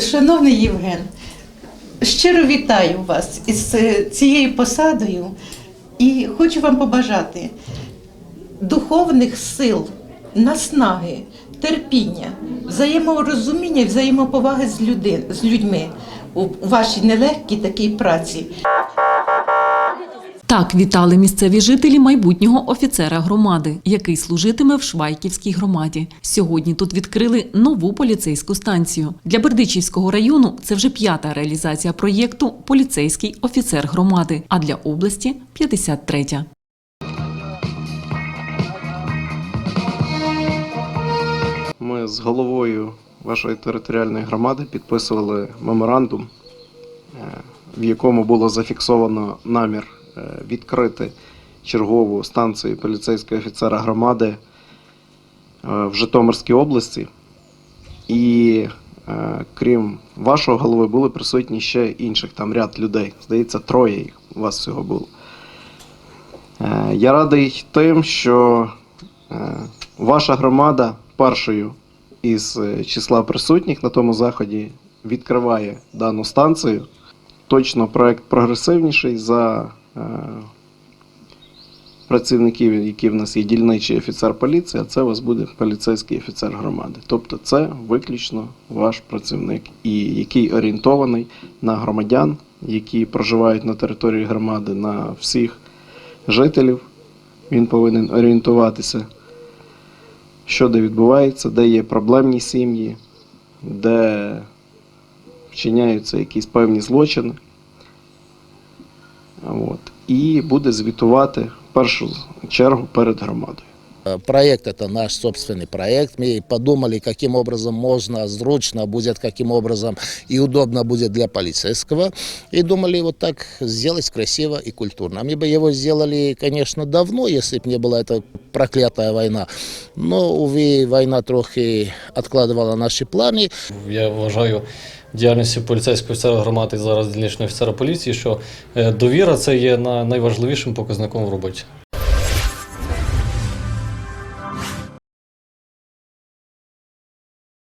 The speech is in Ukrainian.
Шановний Євген, щиро вітаю вас із е, цією посадою і хочу вам побажати духовних сил, наснаги, терпіння, взаєморозуміння і взаємоповаги з, людьми у вашій нелегкій такій праці. Так вітали місцеві жителі майбутнього офіцера громади, який служитиме в Швайківській громаді. Сьогодні тут відкрили нову поліцейську станцію. Для Бердичівського району це вже п'ята реалізація проєкту Поліцейський офіцер громади, а для області 53-я. Ми з головою вашої територіальної громади підписували меморандум, е, в якому було зафіксовано намір відкрити чергову станцію поліцейського офіцера громади е, в Житомирській області. І е, крім вашого голови, були присутні ще інших там ряд людей. Здається, троє їх у вас всього було. Е, Я радий тим, що е, ваша громада першою із е, числа присутніх на тому заході відкриває дану станцію. Точно проект прогресивніший за е, працівників, які в нас є дільничий офіцер поліції, а це у вас буде поліцейський офіцер громади. Тобто це виключно ваш працівник, і який орієнтований на громадян, які проживають на території громади, на всіх жителів. Він повинен орієнтуватися, що де відбувається, де є проблемні сім'ї, де вчиняються якісь певні злочини. І буде звітувати в першу чергу перед громадою. Э, Проект это наш собственный проект. Мы подумали, каким образом можно, зручно будет, каким образом и удобно будет для полицейского. И думали вот так сделать красиво и культурно. Мы бы его сделали, конечно, давно, если бы не была эта проклятая война. Но, увы, война трохи откладывала наши планы. Я вважаю діяльністю поліцейського офіцера громади і зараз дільничного офіцера поліції, що е, довіра це є на- найважливішим показником в роботі.